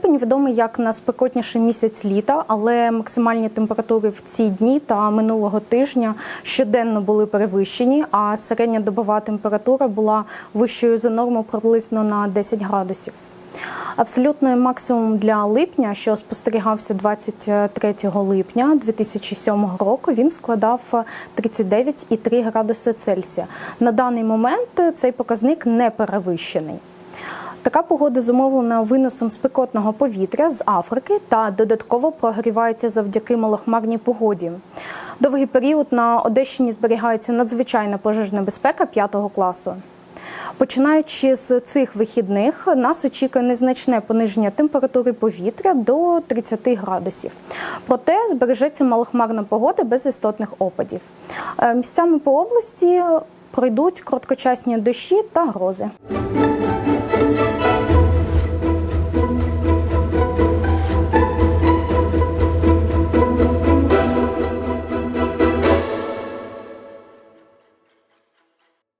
Липень відомий як найспекотніший місяць літа, але максимальні температури в ці дні та минулого тижня щоденно були перевищені, а середня добова температура була вищою за норму приблизно на 10 градусів. Абсолютний максимум для липня, що спостерігався 23 липня 2007 року, він складав 39,3 градуси Цельсія. На даний момент цей показник не перевищений. Така погода зумовлена виносом спекотного повітря з Африки та додатково прогрівається завдяки малохмарній погоді. Довгий період на Одещині зберігається надзвичайна пожежна безпека 5 класу. Починаючи з цих вихідних, нас очікує незначне пониження температури повітря до 30 градусів. Проте збережеться малохмарна погода без істотних опадів. Е, Місцями по області пройдуть короткочасні дощі та грози.